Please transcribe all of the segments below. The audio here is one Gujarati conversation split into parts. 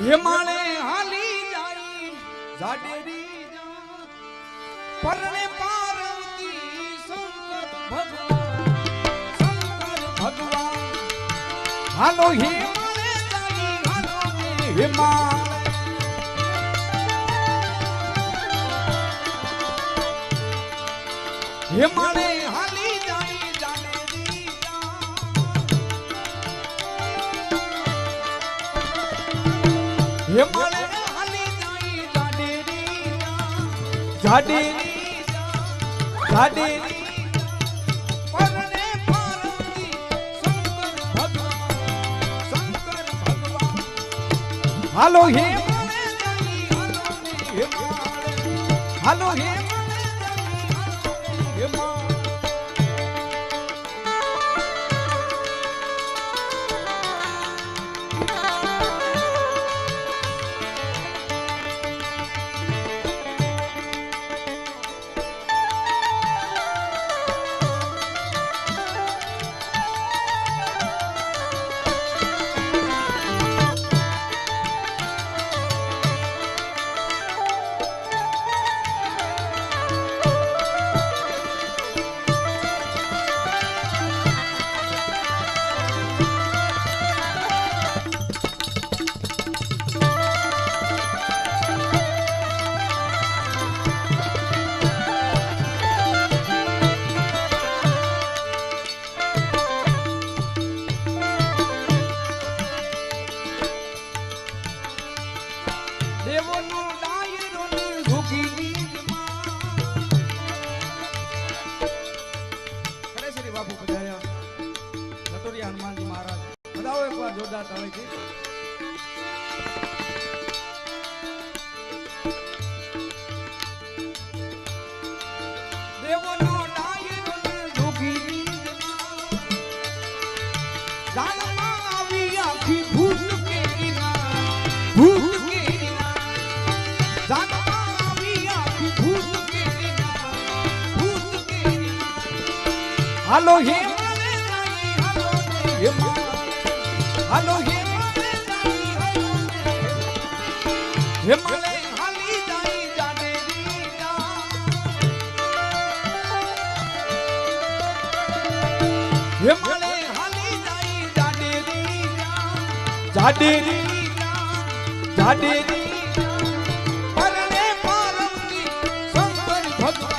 હિમાળે હાલી જાય જાડેરી જા પરણે પાર્વતી શંકર ભગવાન શંકર ભગવાન. હાલો હિમાળે જાય હાલો હિમાળે હિમાળે હાલી જાય જાડેરી શંકર ભગવાન હાલો હે હાલો ને ભૂત કેરીના હાલો હે હે મારે હાલો હે મારે નાઈ હાલો ને હે મારે હાલી જાય જાડેરી જા હિમાલય હાલી જાય જાડેરી જા જાડેરી જા જાડેરી જા પરણે પારંગી શંકર ભગવાન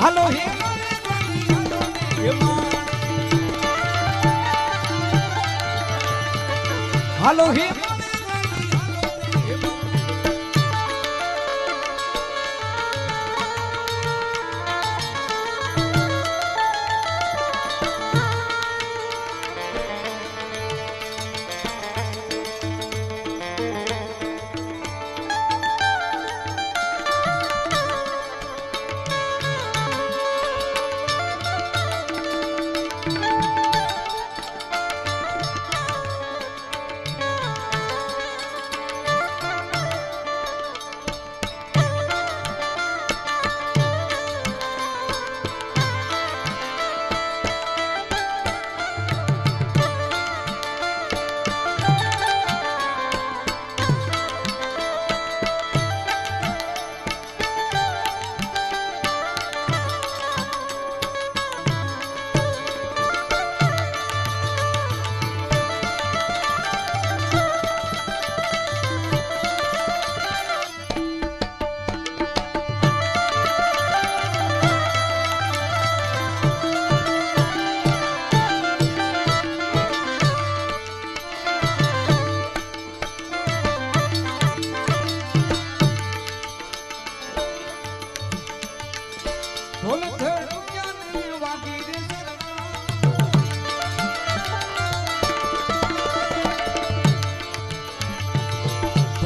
હાલો હાલો હે.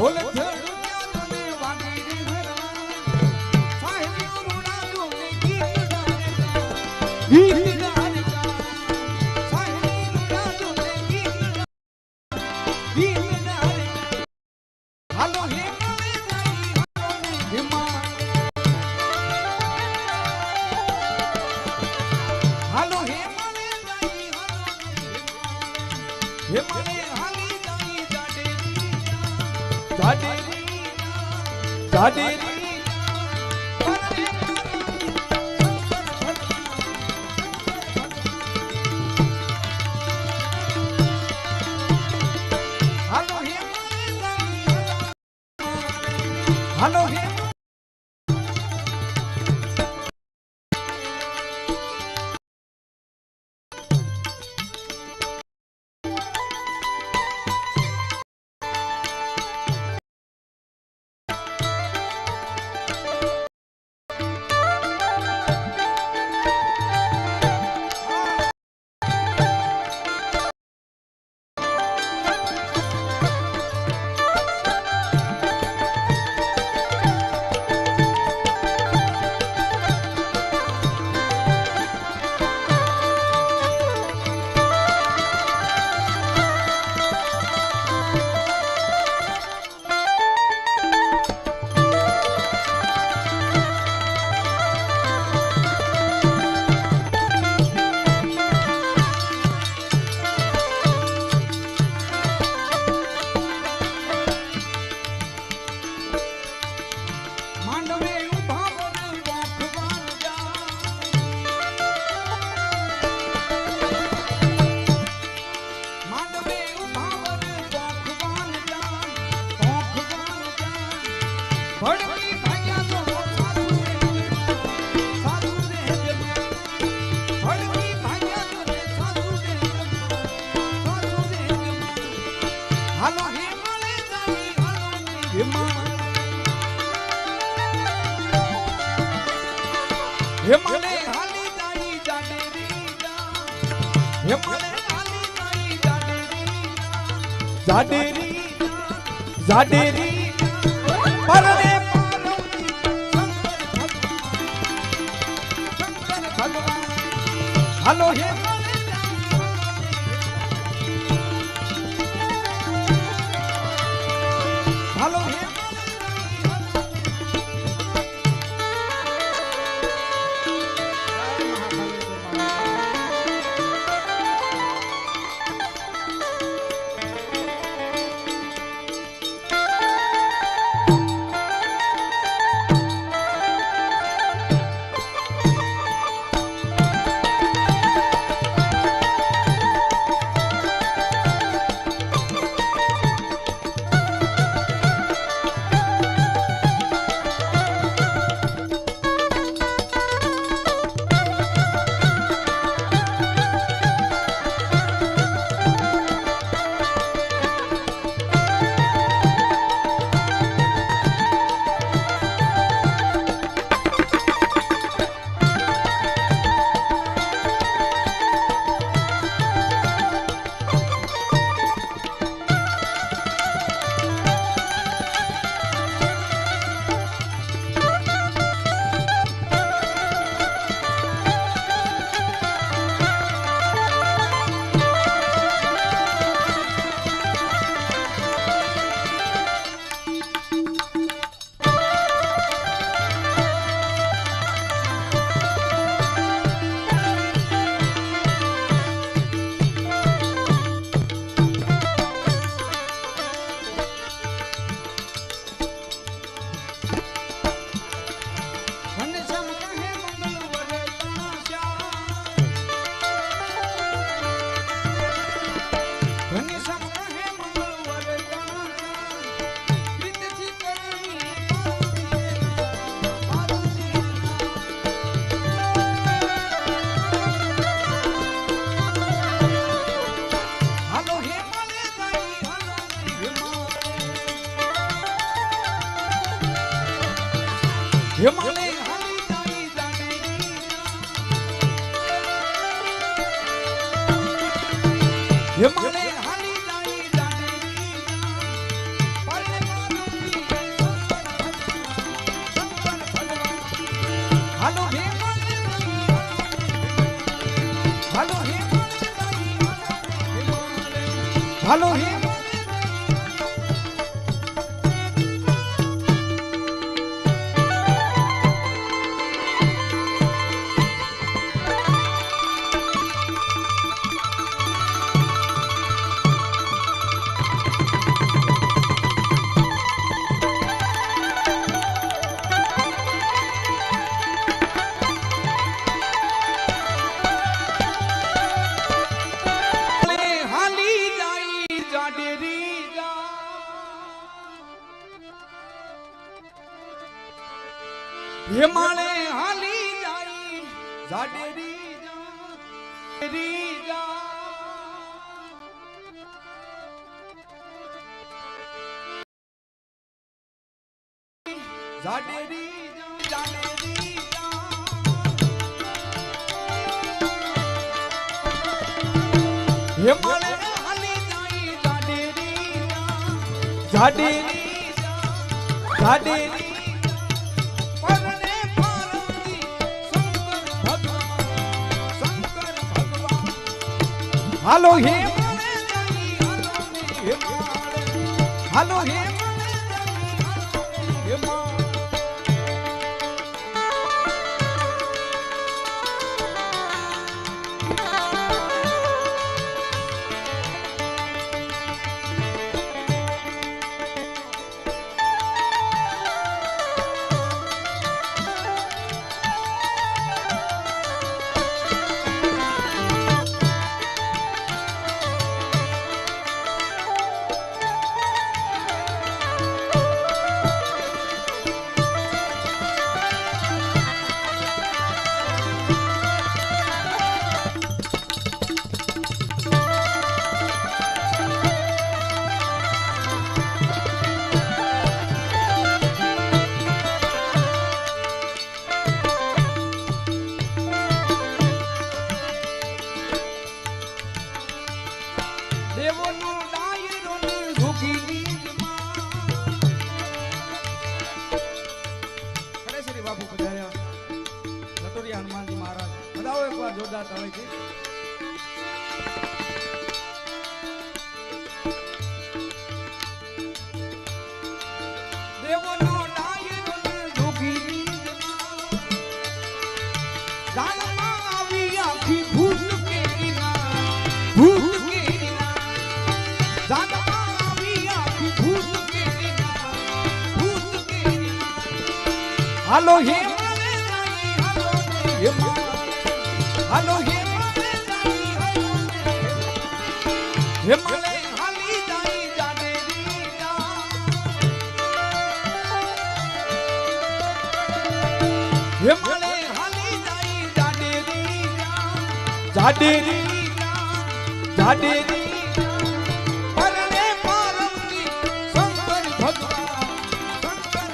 Hola, ઢાઢેરી ઢાઢેરી ઢાઢેરી હે હાલો હિમાલય જાડેરી જાડેરી હિમાલય હાલી જાય જાડેરી હાલો હે. હાલો હે. ભૂત કેરીના ભૂત કેરીના હાલો હે હાલો હે મારે નાઈ હાલો હે મારે હાલી જાય જાડેરી જા હિમાલય હાલી જાય જાડેરી જા જાડેરી જા જાડેરી જા પરણે પાર્વતી શંકર ભગવાન શંકર